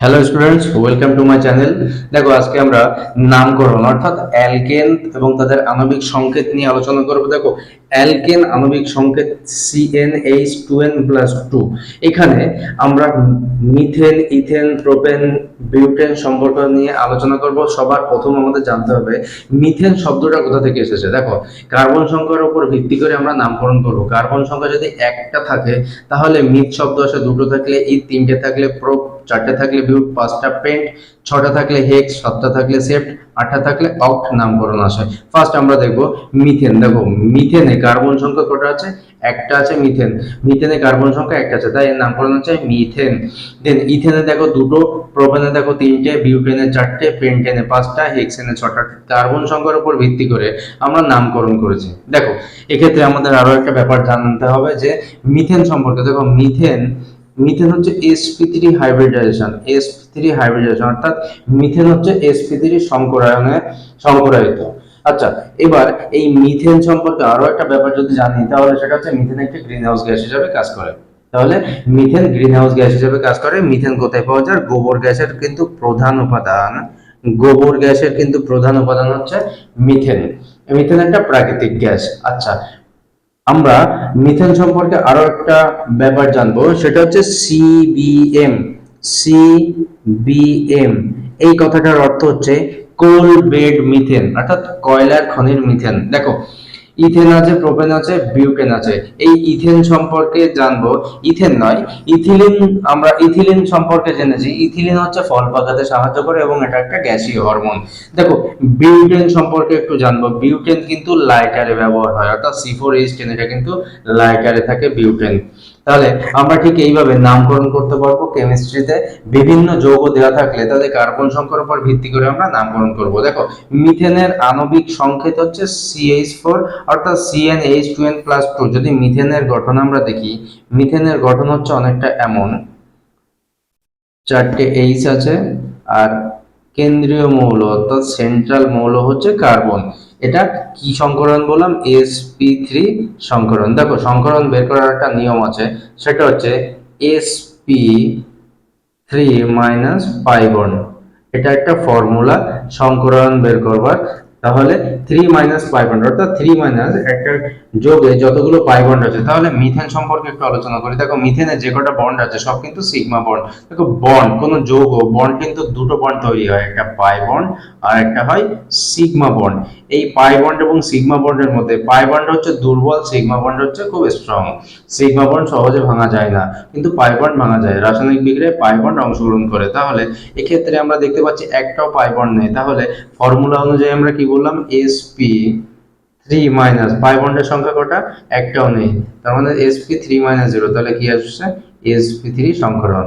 Hello students welcome to my channel দেখো, আজকে আমরা নামকরণ, অর্থাৎ অ্যালকেন এবং তাদের আণবিক সংকেত নিয়ে আলোচনা করব। দেখো, অ্যালকেন আণবিক সংকেত C n H two N plus two এখানে আমরা মিথেন, ইথেন, প্রোপেন, বিউটেন সম্পর্ক নিয়ে আলোচনা করব। সবার প্রথম আমাদের জানতে হবে, মিথেন শব্দটা কোথা থেকে এসেছে? দেখো, কার্বন সংখ্যার উপর ভিত্তি করে আমরা নামকরণ করব। কার্বন সংখ্যা যদি একটা থাকে, তাহলে মিথ শব্দ আসে দুটো থাকলে ই তিনটে থাকলে প্রো চারটে থাকলে বিউট পাঁচটা পেন্ট ছটা থাকলে হেক্স সাতটা থাকলে সেপ্ট আটটা থাকলে অক্ট নামকরণ আসে। ফার্স্ট আমরা দেখব মিথেন দেখো মিথেনে কার্বন সংখ্যা কটা আছে? একটা আছে মিথেন মিথেনে কার্বন সংখ্যা একটা আছে, তাই এর নামকরণ হচ্ছে মিথেন দেন ইথেনে দেখো দুটো প্রোপেনে দেখো তিনটে বিউটেনে চারটে পেন্টেনে পাঁচটা হেক্সেনে ছটা। কার্বন সংখ্যার উপর ভিত্তি করে আমরা নামকরণ করেছি। দেখো, এক্ষেত্রে আমাদের আরও একটা ব্যাপার জানতে হবে যে মিথেন সম্পর্কে। দেখো মিথেন মিথেন হচ্ছে SP sp3 hybridization SP sp3 hybridization অর্থাৎ মিথেন হচ্ছে এসপি sp3 সংকরায়নে সংকরায়িত। আচ্ছা এবার এই মিথেন সম্পর্কে আরও একটা ব্যাপার যদি জানি, তাহলে সেটা হচ্ছে মিথেন একটি গ্রিন হাউস গ্যাস হিসেবে কাজ করে। তাহলে মিথেন গ্রিন হাউস গ্যাস হিসেবে কাজ করে, মিথেন কোথায় পাওয়া যায়? গোবর গ্যাসের কিন্তু প্রধান উপাদান, গোবর গ্যাসের কিন্তু প্রধান উপাদান হচ্ছে মিথেন। মিথেন একটা প্রাকৃতিক গ্যাস। আচ্ছা আমরা মিথেন সম্পর্কে আরও একটা ব্যাপার জানব, সেটা হচ্ছে সিবিএম সিবিএম এই কথাটার অর্থ হচ্ছে কোল বেড মিথেন, অর্থাৎ কয়লার খনির মিথেন। দেখো ইথেন আছে, প্রোপেন আছে বিউটেন আছে। এই ইথেন সম্পর্কে জানব। ইথেন নয়, ইথিলিন, আমরা ইথিলিন সম্পর্কে জেনেছি। ইথিলিন হচ্ছে ফল পাকাতে সাহায্য করে এবং এটা একটা গ্যাসীয় হরমোন। দেখো বিউটেন সম্পর্কে একটু জানব। বিউটেন কিন্তু লাইটারে ব্যবহার হয়, অর্থাৎ সি ফোর এইচ টেন, এটা কিন্তু লাইটারে থাকে বিউটেন তাহলে আমরা ঠিক এইভাবে নামকরণ করতে পারব কেমিস্ট্রিতে বিভিন্ন যৌগ দেওয়া থাকলে তাদের কার্বন সংখ্যার উপর ভিত্তি করে আমরা নামকরণ করব। দেখো, মিথেনের আণবিক সংকেত হচ্ছে সিএইচ ফোর অর্থাৎ C n H two N plus two যদি মিথেনের গঠন আমরা দেখি, মিথেনের গঠন হচ্ছে অনেকটা এমন। চারটে এইচ আছে, আর কেন্দ্রীয় মৌল অর্থাৎ সেন্ট্রাল মৌল হচ্ছে কার্বন এটা কি সংকরণ বললাম? এস পি থ্রি সংকরণ। দেখো, সংকরণ বের করার একটা নিয়ম আছে, সেটা হচ্ছে S P three minus pi bond এটা একটা ফর্মুলা সংকরণ বের করবার। তাহলে থ্রি মাইনাস পাই বন্ড অর্থাৎ থ্রি মাইনাস একটা যোগে যতগুলো পাই বন্ড আছে, তাহলে মিথেন সম্পর্কে একটু আলোচনা করি। দেখো মিথেনে যে কটা বন্ড আছে, সব কিন্তু সিগমা বন্ড দেখো বন্ড কোন যৌগ বন্ড কিন্তু দুটো বন্ড তৈরি হয়। একটা পাই বন্ড আর একটা হয় সিগমা বন্ড এই পাই বন্ড এবং সিগমা বন্ডের মধ্যে পাই বন্ড হচ্ছে দুর্বল সিগমা বন্ড হচ্ছে খুব স্ট্রং সিগমা বন্ড সহজে ভাঙা যায় না, কিন্তু পাই বন্ড ভাঙা যায়। রাসায়নিক বিক্রিয়ায় পাই বন্ড অংশগ্রহণ করে। তাহলে এক্ষেত্রে আমরা দেখতে পাচ্ছি একটাও পাই বন্ড নেই। তাহলে ফর্মুলা অনুযায়ী আমরা কি বললাম এসপি থ্রি মাইনাস পাই বন্ডের সংখ্যা কটা? একটাও নেই। তার মানে এসপি থ্রি মাইনাস জিরো তাহলে কি আসছে? SP three সংকরণ